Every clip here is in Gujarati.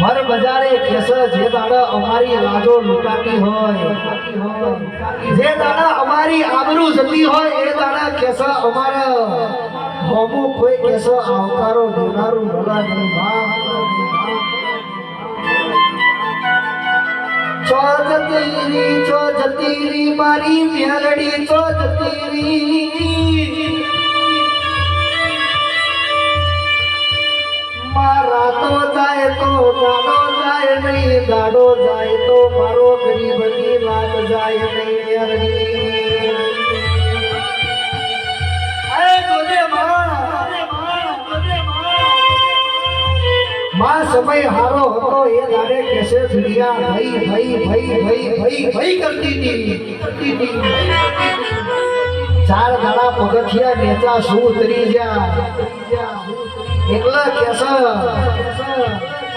ભર બજારે કેસ જે દાડા અમારી લાજો લૂંટાતી હોય. જે દાડા અમારી આબરૂ જતી હોય એ દાડા કેસ અમારા. હોમું કોઈ કેસો આવકારો દેનારું ભલા નહીં માં ચો જતીરી, ચો જતી રી મારી મેલડી ચો જતીરી. મારા તો જાય તો દાડો જાય નહીં દાડો જાય તો મારો ગરીબની વાત જાય નહીં મેલડી માં સમય હારો હતો એ દાડે કેસે દુનિયા ભઈ ભઈ ભઈ ભઈ ભઈ ભઈ કરતી હતી. કરતી હતી ચાર દાડા પગથિયા નેતા શું ઉતરી ગયા? એકલા કેસ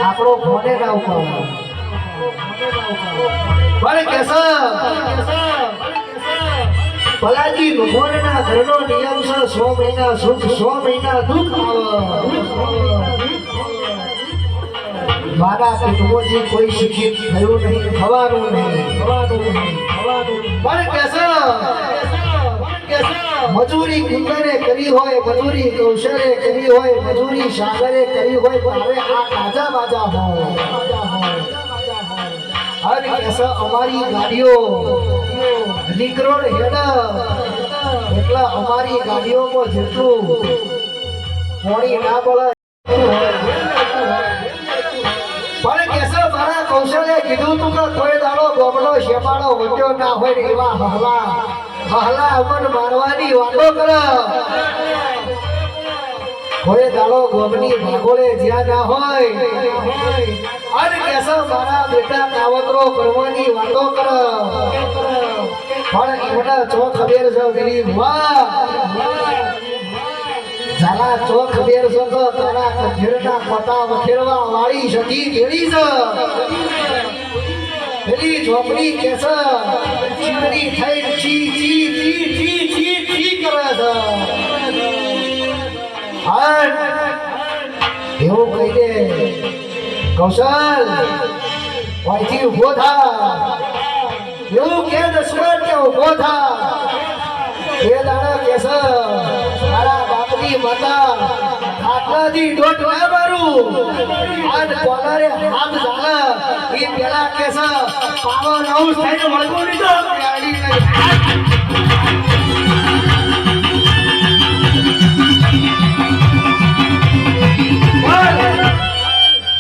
આપણો ફોને ના ઉપાડો. ભલે કેસ ભલાજી ભગવાનના ઘરનો નિયમ છે, સો મહિના સુખ, સો મહિના દુઃખ મારા પિતૃજી કોઈ શિક્ષિત થયું નહીં, થવાનું નહીં થવાનું નહીં પણ કેસર મજૂરી કુંદરે કરી હોય, મજૂરી કૌશલે કરી હોય, મજૂરી સાગરે કરી હોય, પણ હવે આ તાજા બાજા હોય. હર કેસ અમારી ગાડીઓ રીકરોડ હેડ. એટલા અમારી ગાડીઓમાં જેટલું પોણી ના બળે. કીધું તું કે કોઈ દાડો બોબડો શેપાડો વટ્યો ના હોય એવા હહલા. હહલા અમન મારવાની વાતો કરે. કોઈ દાડો ગોબની ભાગોળે જ્યાં ના હોય, અને કેશવ મારા બેટા કાવતરો કરવાની વાતો કર. પણ એમને ચો ખબેર છે ગરીબ વાહ જાલા ચોક બેર સતો તારા કઠેરના પતા વખેરવા વાળી સતી પેલી છે. પેલી ઝોપડી કેસ ચીમરી થઈ ચી ચી ચી ચી ચી ચી કરે છે. હટ. એવું કહી દે. કૌશલ, વાયથી ઊભો થા. એવું કે દસમર કે ઊભો થા. બે દાડા કેસ મારા બાપની માતા આટલાથી ડોટ મારું. આજ કોલારે હાથ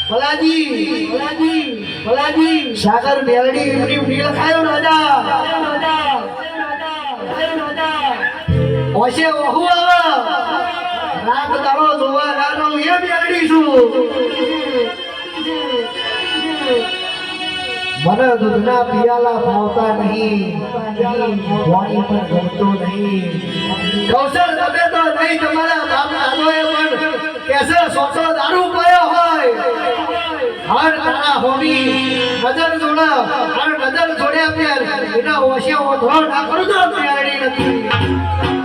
ભલાજી ભલાજી સાગર બેલડી એમની ઉડી લખાયો રાજા. ઓશે આવે. રાત દાડો જોવા રાનો એ બેલડી છું. મને દૂધના પિયાલા ભાવતા નહીં. વાણી પણ ગમતું નહીં. કૌશલ તમે તો નહીં તમારા બાપ દાદોએ પણ કેસે સોસો દારૂ પયો હોય. હર તારા હોમી. નજર જોડા. હર નજર જોડ્યા પેર એના ઓશે ઓઢો ના કરું તો મેળડી નથી.